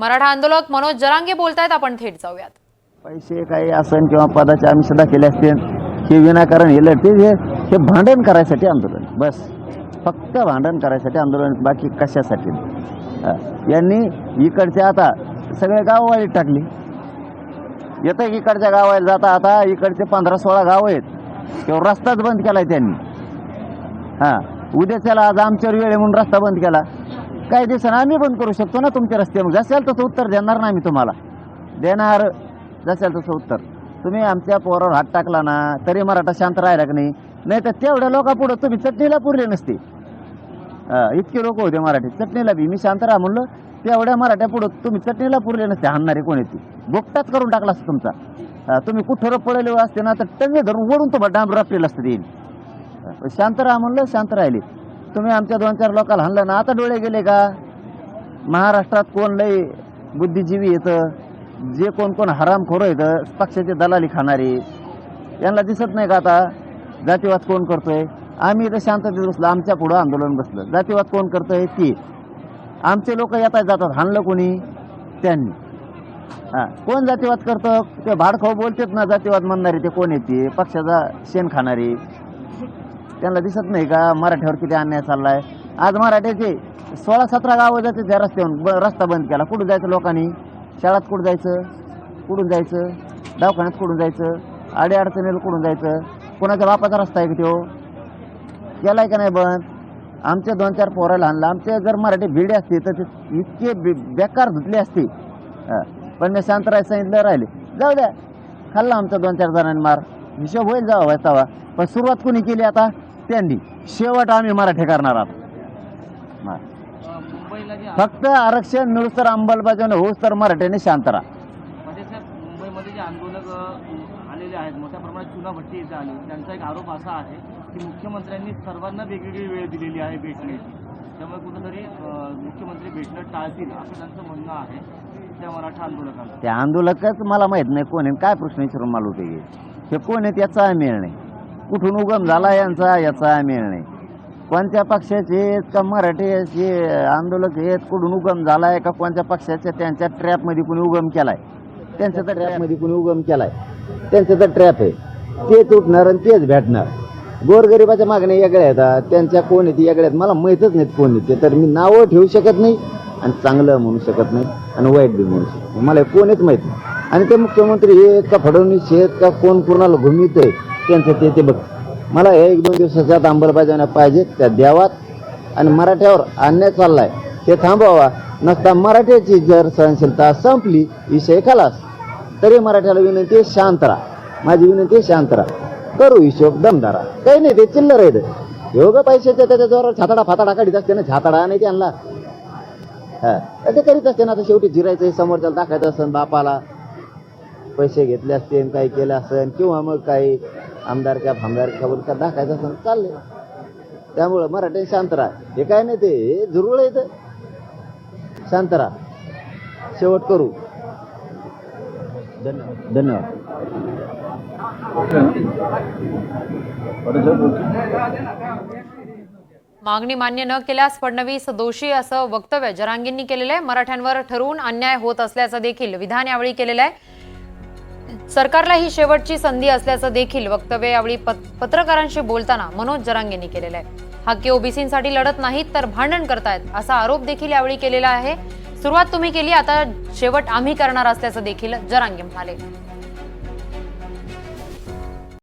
मराठा आंदोलक मनोज जरांगे बोलतायत आपण थेट जाऊयात. पैसे काही असन किंवा पदाचे आम्ही सुद्धा केले असतील हे विनाकारण हे लढते हे हे भांडण करायसाठी आंदोलन. बस. फक्त भांडण करायसाठी आंदोलन बाकी कशासाठी? यांनी इकडच्या आता सगळे गाव वाईट टाकली. येतं इकडच्या गावाला जाता आता इकडचे पंधरा सोळा गाव आहेत. किंवा रस्ताच बंद केलाय त्यांनी. हां. उद्याच्याला आज आमच्यावर वेळ आहे म्हणून रस्ता बंद केला. काही दिवसानं आम्ही बंद करू शकतो ना तुमचे रस्ते मग जसेल तसं उत्तर देणार ना आम्ही तुम्हाला. देणार जसेल तसं उत्तर. तुम्ही आमच्या पोरावर हात टाकला ना तरी मराठा शांत राहिला की नाही. नाही तर तेवढ्या लोकांपुढं तुम्ही चटणीला पुरले नसते. इतके लोक होते मराठी चटणीला बी मी शांत राहा म्हणलं तेवढ्या मराठ्या पुढं तुम्ही चटणीला पुरले नसते हाणणारे कोणी ती? बोकटाच करून टाकला असता तुमचा. तुम्ही कुठं पडले असते ना तर टंगे धरून वरून तुम्हाला डांब रापलेलं असतं येईल शांत राहा म्हणलं शांत राहिले. तुम्ही आमच्या दोन चार लोकांना हाणलं ना आता डोळे गेले का? महाराष्ट्रात कोण लय बुद्धिजीवी येतं जे कोण कोण हरामखोर येतं पक्षाचे दलाली खाणारी यांना दिसत नाही का आता? जातीवाद कोण करतोय? आम्ही इथं शांततेत बसलो आमच्या पुढं आंदोलन बसलं. जातीवाद कोण करतोय? की आमचे लोक येतात जातात हाणलं कोणी? त्यांनी. हां. कोण जातीवाद करतं? ते भाडखाऊ बोलतात ना जातीवाद म्हणणारे ते कोण येते पक्षाचा शेण खाणारी. त्यांना दिसत नाही का? मराठ्यावर किती अन्याय चाललाय? आज मराठ्याचे सोळा सतरा गावं जाते त्या रस्त्यावरून ब रस्ता बंद केला कुठं जायचं लोकांनी? शाळात कुठं जायचं? कुठून जायचं? दवाखान्यात कुठून जायचं? आडे अडचणीला कुठून जायचं? कोणाच्या बापाचा रस्ता आहे का तो? केलाय का नाही बंद? आमच्या दोन चार पोराला आणलं आमचे जर मराठी भिडे असते तर ते इतके बे- बेकार धुतले असते. पण मी शांत राहायला सांगितलं राहिले. जाऊ द्या. खाल्ला आमचा दोन चार जणांनी मार. हिशोब होईल जावा व्हायचा पण सुरुवात कोणी केली आता? त्यांनी. शेवट आम्ही मराठी करणार आहोत. फक्त आरक्षण मिळूस तर अंमलबजावणी होऊस तर मराठीने शांत राहा. म्हणजे मुंबईमध्ये जे आंदोलक अ, आलेले आहेत मोठ्या प्रमाणात चुनाभट्टी इथे आले. त्यांचा एक आरोप असा आहे की मुख्यमंत्र्यांनी सर्वांना वेगवेगळी वेळ दिलेली आहे भेटण्याची. त्यामुळे कुठेतरी मुख्यमंत्री भेटणं टाळतील असं त्यांचं म्हणणं आहे त्या मराठा आंदोलकांचं. ते आंदोलकच मला माहीत नाही कोण आहे. काय प्रश्न विचारून मला होते हे कोण आहेत याचा मेळ नाही. कुठून उगम झाला यांचा याचा मेळ नाही. कोणत्या पक्षाचे आहेत का मराठीचे आंदोलक आहेत कुठून उगम झालाय का कोणत्या पक्षाच्या त्यांच्या ट्रॅपमध्ये कुणी उगम केलाय. त्यांच्या तर ट्रॅपमध्ये कुणी उगम केलाय. त्यांचं तर ट्रॅप आहे. तेच उठणार आणि तेच भेटणार. गोरगरिबाच्या मागण्या वेगळ्या आहेत. त्यांच्या कोण आहेत वेगळ्या आहेत. मला माहीतच नाहीत कोण आहेत ते. तर मी नावं ठेवू शकत नाही आणि चांगलं म्हणू शकत नाही आणि वाईट बी म्हणू शकत नाही. मला हे कोणीच माहीत नाही. आणि ते मुख्यमंत्री हे आहेत का फडणवीस आहेत का कोण कोणाला घुमित आहे त्यांचं ते ते बघ. मला हे एक दोन दिवसाच्या आत अंमलबजावण्या पाहिजेत त्या द्यावात आणि मराठ्यावर अन्याय चाललाय. ते थांबवावा. नसता मराठ्याची जर सहनशीलता संपली विषय खालास. तरी मराठ्याला विनंती आहे शांत राहा. माझी विनंती आहे शांत राहा. करू हिशोब दमदारा काही नाही ते चिल्लर आहेत. योग पैशाच्या त्याच्या जोरावर छाताडा फाताडा काढीत असते ना छाताडा नाही त्यांना. हा. ते करीत असते ना आता शेवटी जिरायचं समोरच्याला दाखायचं असेल बापाला. पैसे घेतले असते काही केलं असेल किंवा मग काही आमदारक्या फामदारक्या का दाखायचं असेल चालले त्यामुळं मराठी शांत राहा. हे काय नाही ते झुरळ येतं शांत राहा. शेवट करू. धन्यवाद. धन्यवाद. मागणी मान्य न केल्यास फडणवीस दोषी असं वक्तव्य जरांगींनी केलेलं आहे. मराठ्यांवर ठरवून अन्याय होत असल्याचं देखील विधान यावेळी केलेलं आहे. सरकारला ही शेवटची संधी असल्याचं देखील वक्तव्य यावेळी पत्रकारांशी बोलताना मनोज जरांगेंनी केलेलं आहे. हक्की ओबीसींसाठी लढत नाहीत तर भांडण करतायत असा आरोप देखील यावेळी केलेला आहे. सुरुवात तुम्ही केली आता शेवट आम्ही करणार असल्याचं देखील जरांगे म्हणाले.